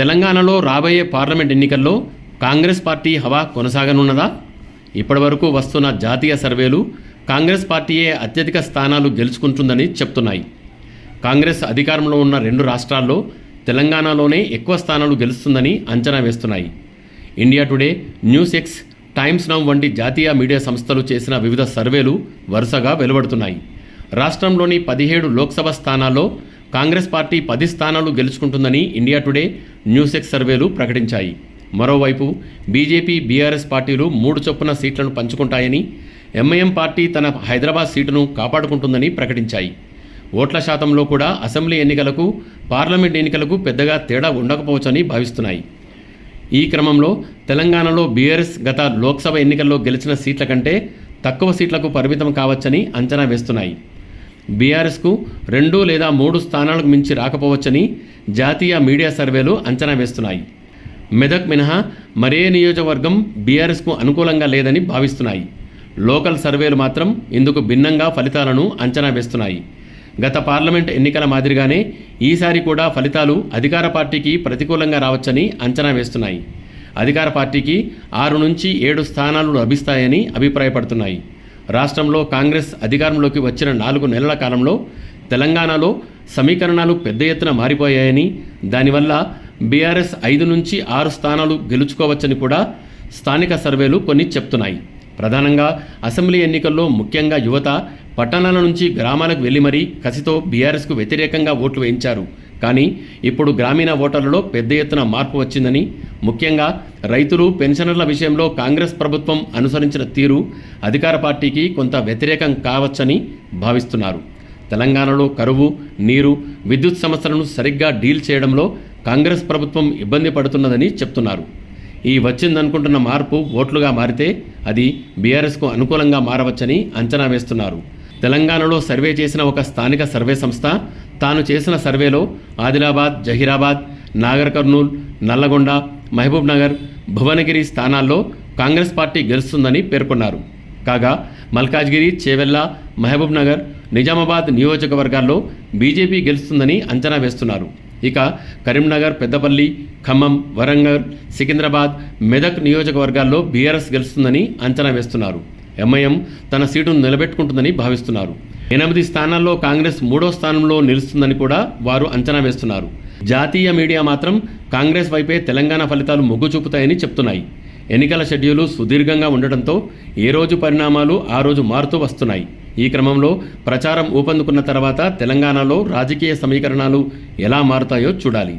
తెలంగాణలో రాబోయే పార్లమెంట్ ఎన్నికల్లో కాంగ్రెస్ పార్టీ హవా కొనసాగనున్నదా? ఇప్పటివరకు వస్తున్న జాతీయ సర్వేలు కాంగ్రెస్ పార్టీయే అత్యధిక స్థానాలు గెలుచుకుంటుందని చెప్తున్నాయి. కాంగ్రెస్ అధికారంలో ఉన్న రెండు రాష్ట్రాల్లో తెలంగాణలోనే ఎక్కువ స్థానాలు గెలుస్తుందని అంచనా వేస్తున్నాయి. India Today News X Times Now వంటి జాతీయ మీడియా సంస్థలు చేసిన వివిధ సర్వేలు వరుసగా వెలువడుతున్నాయి. రాష్ట్రంలోని పదిహేడు లోక్సభ స్థానాల్లో కాంగ్రెస్ పార్టీ పది స్థానాలు గెలుచుకుంటుందని ఇండియా టుడే న్యూసెక్స్ సర్వేలు ప్రకటించాయి. మరోవైపు బీజేపీ బీఆర్ఎస్ పార్టీలు మూడు చొప్పున సీట్లను పంచుకుంటాయని ఎంఐఎం పార్టీ తన హైదరాబాద్ సీటును కాపాడుకుంటుందని ప్రకటించాయి. ఓట్ల శాతంలో కూడా అసెంబ్లీ ఎన్నికలకు పార్లమెంట్ ఎన్నికలకు పెద్దగా తేడా ఉండకపోవచ్చని భావిస్తున్నాయి. ఈ క్రమంలో తెలంగాణలో బీఆర్ఎస్ గత లోక్సభ ఎన్నికల్లో గెలిచిన సీట్ల కంటే తక్కువ సీట్లకు పరిమితం కావచ్చని అంచనా వేస్తున్నాయి. బీఆర్ఎస్కు రెండు లేదా మూడు స్థానాలకు మించి రాకపోవచ్చని జాతీయ మీడియా సర్వేలు అంచనా వేస్తున్నాయి. మెదక్ మినహా మరే నియోజకవర్గం బీఆర్ఎస్కు అనుకూలంగా లేదని భావిస్తున్నాయి. లోకల్ సర్వేలు మాత్రం ఇందుకు భిన్నంగా ఫలితాలను అంచనా వేస్తున్నాయి. గత పార్లమెంట్ ఎన్నికల మాదిరిగానే ఈసారి కూడా ఫలితాలు అధికార పార్టీకి ప్రతికూలంగా రావచ్చని అంచనా వేస్తున్నాయి. అధికార పార్టీకి ఆరు నుంచి ఏడు స్థానాలు లభిస్తాయని అభిప్రాయపడుతున్నాయి. రాష్ట్రంలో కాంగ్రెస్ అధికారంలోకి వచ్చిన నాలుగు నెలల కాలంలో తెలంగాణలో సమీకరణాలు పెద్ద ఎత్తున మారిపోయాయని దానివల్ల బీఆర్ఎస్ ఐదు నుంచి ఆరు స్థానాలు గెలుచుకోవచ్చని కూడా స్థానిక సర్వేలు కొన్ని చెప్తున్నాయి. ప్రధానంగా అసెంబ్లీ ఎన్నికల్లో ముఖ్యంగా యువత పట్టణాల నుంచి గ్రామాలకు వెళ్ళి మరీ కసితో బీఆర్ఎస్కు వ్యతిరేకంగా ఓట్లు వేయించారు. కానీ ఇప్పుడు గ్రామీణ ఓటర్లలో పెద్ద ఎత్తున మార్పు వచ్చిందని ముఖ్యంగా రైతులు పెన్షనర్ల విషయంలో కాంగ్రెస్ ప్రభుత్వం అనుసరించిన తీరు అధికార పార్టీకి కొంత వ్యతిరేకం కావచ్చని భావిస్తున్నారు. తెలంగాణలో కరువు నీరు విద్యుత్ సమస్యలను సరిగ్గా డీల్ చేయడంలో కాంగ్రెస్ ప్రభుత్వం ఇబ్బంది పడుతున్నదని చెప్తున్నారు. ఈ వచ్చిందనుకుంటున్న మార్పు ఓట్లుగా మారితే అది బీఆర్ఎస్కు అనుకూలంగా మారవచ్చని అంచనా వేస్తున్నారు. తెలంగాణలో సర్వే చేసిన ఒక స్థానిక సర్వే సంస్థ తాను చేసిన సర్వేలో ఆదిలాబాద్ జహీరాబాద్ నాగర్ కర్నూల్ నల్లగొండ మహబూబ్ నగర్ భువనగిరి స్థానాల్లో కాంగ్రెస్ పార్టీ గెలుస్తుందని పేర్కొన్నారు. కాగా మల్కాజ్గిరి చేవెల్ల మహబూబ్ నగర్ నిజామాబాద్ నియోజకవర్గాల్లో బీజేపీ గెలుస్తుందని అంచనా వేస్తున్నారు. ఇక కరీంనగర్ పెద్దపల్లి ఖమ్మం వరంగల్ సికింద్రాబాద్ మెదక్ నియోజకవర్గాల్లో బీఆర్ఎస్ గెలుస్తుందని అంచనా వేస్తున్నారు. ఎంఐఎం తన సీటును నిలబెట్టుకుంటుందని భావిస్తున్నారు. ఎనిమిది స్థానాల్లో కాంగ్రెస్ మూడో స్థానంలో నిలుస్తుందని కూడా వారు అంచనా వేస్తున్నారు. జాతీయ మీడియా మాత్రం కాంగ్రెస్ వైపే తెలంగాణ ఫలితాలు మొగ్గు చూపుతాయని చెప్తున్నాయి. ఎన్నికల షెడ్యూలు సుదీర్ఘంగా ఉండటంతో ఏ రోజు పరిణామాలు ఆ రోజు మారుతూ వస్తున్నాయి. ఈ క్రమంలో ప్రచారం ఊపందుకున్న తర్వాత తెలంగాణలో రాజకీయ సమీకరణాలు ఎలా మారుతాయో చూడాలి.